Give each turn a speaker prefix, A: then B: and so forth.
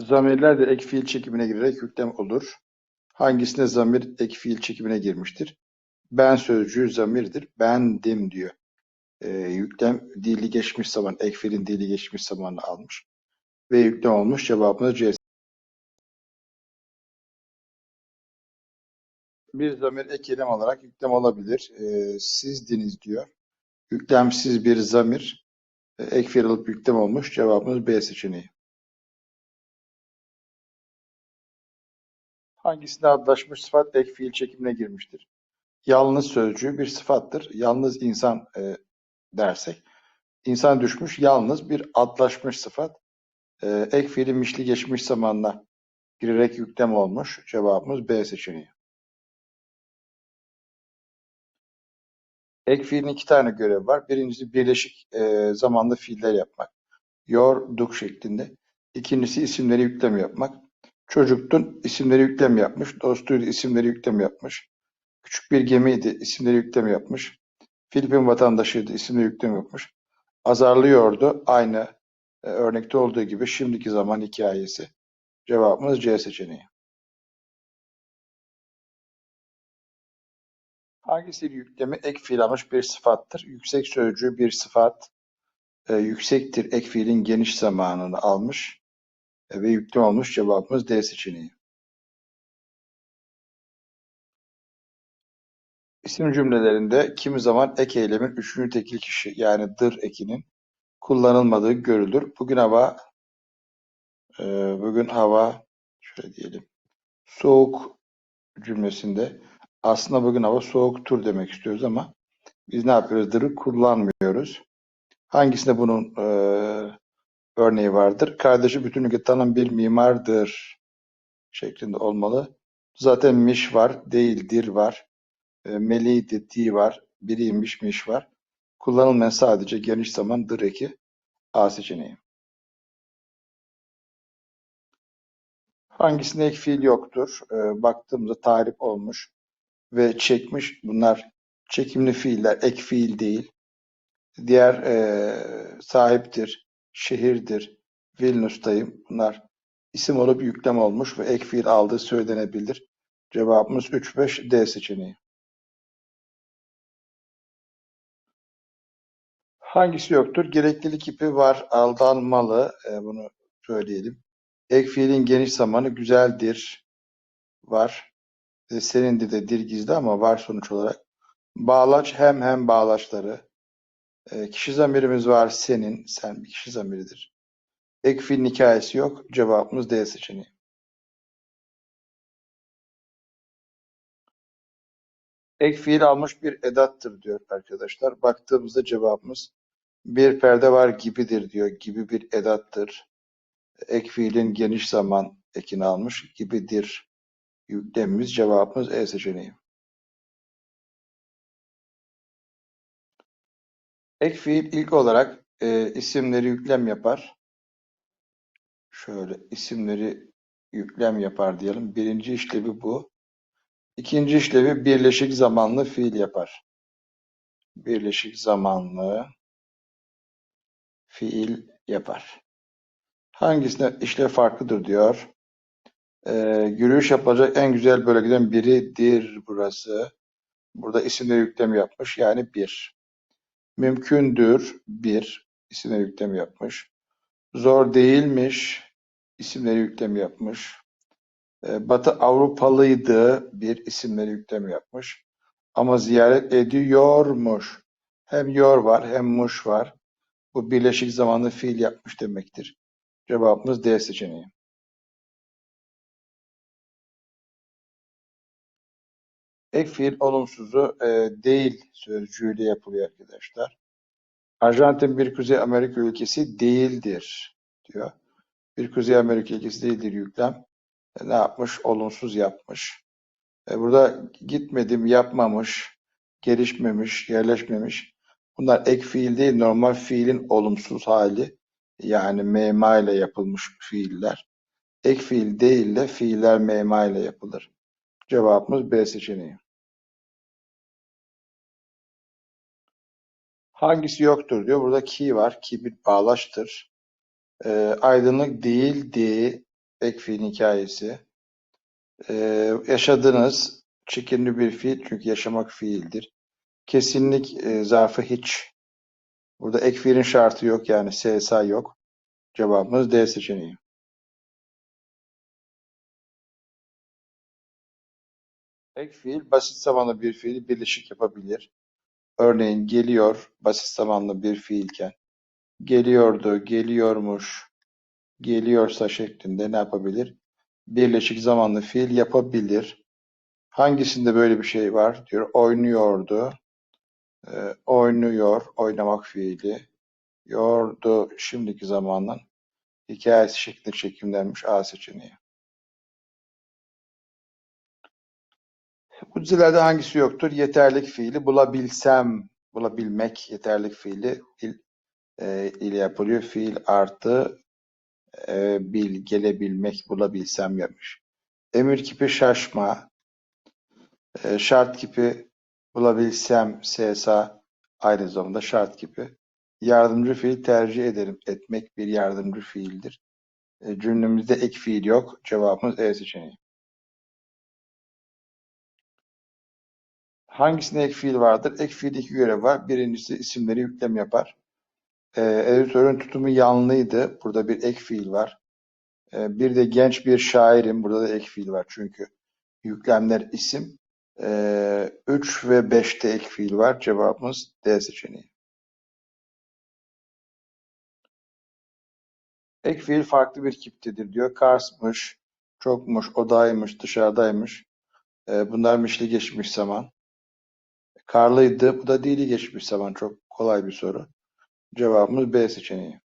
A: Zamirler de ek fiil çekimine girerek yüklem olur. Hangisinde zamir ek fiil çekimine girmiştir? Ben sözcüğü zamirdir. Bendim diyor. Ee, yüklem dili geçmiş zaman, ek fiilin dili geçmiş zamanını almış. Ve yüklem olmuş. Cevabımız C. Bir zamir ek eylem olarak yüklem olabilir. Ee, sizdiniz diyor. Yüklemsiz bir zamir e, ek fiil alıp yüklem olmuş. Cevabımız B seçeneği. Hangisinde adlaşmış sıfat ek fiil çekimine girmiştir? Yalnız sözcüğü bir sıfattır. Yalnız insan e, dersek. İnsan düşmüş, yalnız bir adlaşmış sıfat. E, ek fiilin mişli geçmiş zamanla girerek yüklem olmuş. Cevabımız B seçeneği. Ek fiilin iki tane görevi var. Birincisi birleşik e, zamanlı fiiller yapmak. Yorduk şeklinde. İkincisi isimleri yüklem yapmak. Çocuktun isimleri yüklem yapmış. Dostuydu isimleri yüklem yapmış. Küçük bir gemiydi isimleri yüklem yapmış. Filipin vatandaşıydı isimleri yüklem yapmış. Azarlıyordu aynı e, örnekte olduğu gibi şimdiki zaman hikayesi. Cevabımız C seçeneği. Hangisi yüklemi ek fiil almış bir sıfattır? Yüksek sözcüğü bir sıfat. E, yüksektir ek fiilin geniş zamanını almış ve yüklem olmuş. Cevabımız D seçeneği. İsim cümlelerinde kimi zaman ek eylemin üçüncü tekil kişi yani dır ekinin kullanılmadığı görülür. Bugün hava e, bugün hava şöyle diyelim soğuk cümlesinde aslında bugün hava soğuktur demek istiyoruz ama biz ne yapıyoruz? Dırı kullanmıyoruz. Hangisinde bunun e, örneği vardır? Kardeşi bütünlükle tanınan bir mimardır şeklinde olmalı. Zaten miş var, değildir var. E, meliydi, di var. Biriymiş, miş var. Kullanılmayan sadece geniş zamandır eki A seçeneği. Hangisinde ek fiil yoktur? E, baktığımızda tarif olmuş ve çekmiş. Bunlar çekimli fiiller, ek fiil değil. Diğer e, sahiptir, şehirdir, Vilnius'tayım. Bunlar isim olup yüklem olmuş ve ek fiil aldığı söylenebilir. Cevabımız 3-5 D seçeneği. Hangisi yoktur? Gereklilik ipi var, aldanmalı. E, bunu söyleyelim. Ek fiilin geniş zamanı güzeldir. Var. E, senindi de dir gizli ama var sonuç olarak. Bağlaç hem hem bağlaçları. E, kişi zamirimiz var senin. Sen bir kişi zamiridir. Ek fiilin hikayesi yok. Cevabımız D seçeneği. Ek fiil almış bir edattır diyor arkadaşlar. Baktığımızda cevabımız bir perde var gibidir diyor. Gibi bir edattır. Ek fiilin geniş zaman ekini almış. Gibidir yüklemimiz. Cevabımız E seçeneği. Ek fiil ilk olarak e, isimleri yüklem yapar. Şöyle isimleri yüklem yapar diyelim. Birinci işlevi bu. İkinci işlevi birleşik zamanlı fiil yapar. Birleşik zamanlı fiil yapar. Hangisinde işlev farklıdır diyor. Ee, yürüyüş yapılacak en güzel bölgeden biridir burası. Burada isimleri yüklem yapmış. Yani bir. Mümkündür bir. isimleri yüklem yapmış. Zor değilmiş. isimleri yüklem yapmış. Ee, Batı Avrupalıydı bir isimleri yüklem yapmış. Ama ziyaret ediyormuş. Hem yor var hem muş var. Bu birleşik zamanlı fiil yapmış demektir. Cevabımız D seçeneği. Ek fiil olumsuzu e, değil sözcüğüyle yapılıyor arkadaşlar. Arjantin bir Kuzey Amerika ülkesi değildir diyor. Bir Kuzey Amerika ülkesi değildir yüklem. E, ne yapmış? Olumsuz yapmış. E, burada gitmedim, yapmamış, gelişmemiş, yerleşmemiş. Bunlar ek fiil değil, normal fiilin olumsuz hali. Yani mema ile yapılmış fiiller. Ek fiil değil de fiiller mema ile yapılır. Cevabımız B seçeneği. Hangisi yoktur diyor. Burada ki var. Ki bir bağlaçtır. E, aydınlık değildi Ek fiil hikayesi. Ee, yaşadınız. Çekimli bir fiil çünkü yaşamak fiildir. Kesinlik e, zarfı hiç. Burada ek şartı yok yani SSA yok. Cevabımız D seçeneği. Ek fiil basit zamanlı bir fiili birleşik yapabilir. Örneğin geliyor basit zamanlı bir fiilken geliyordu, geliyormuş, geliyorsa şeklinde ne yapabilir? Birleşik zamanlı fiil yapabilir. Hangisinde böyle bir şey var? Diyor oynuyordu, e, oynuyor, oynamak fiili, yordu şimdiki zamanın hikayesi şeklinde çekimlenmiş A seçeneği. Bu dizelerde hangisi yoktur? Yeterlik fiili bulabilsem, bulabilmek yeterlik fiili il, e, ile yapılıyor. Fiil artı e, bil, gelebilmek, bulabilsem yapmış. Emir kipi şaşma, e, şart kipi bulabilsem, SSA aynı zamanda şart kipi. Yardımcı fiil tercih ederim. Etmek bir yardımcı fiildir. E, cümlemizde ek fiil yok. Cevabımız E seçeneği. Hangisinde ek fiil vardır? Ek fiil iki görev var. Birincisi isimleri yüklem yapar. Ee, editörün tutumu yanlıydı. Burada bir ek fiil var. Ee, bir de genç bir şairim. Burada da ek fiil var. Çünkü yüklemler isim. Ee, 3 ve 5'te ek fiil var. Cevabımız D seçeneği. Ek fiil farklı bir kiptedir diyor. Kars'mış, çokmuş, odaymış, dışarıdaymış. Ee, bunlar mişli geçmiş zaman. Karlıydı. Bu da dili geçmiş zaman. Çok kolay bir soru. Cevabımız B seçeneği.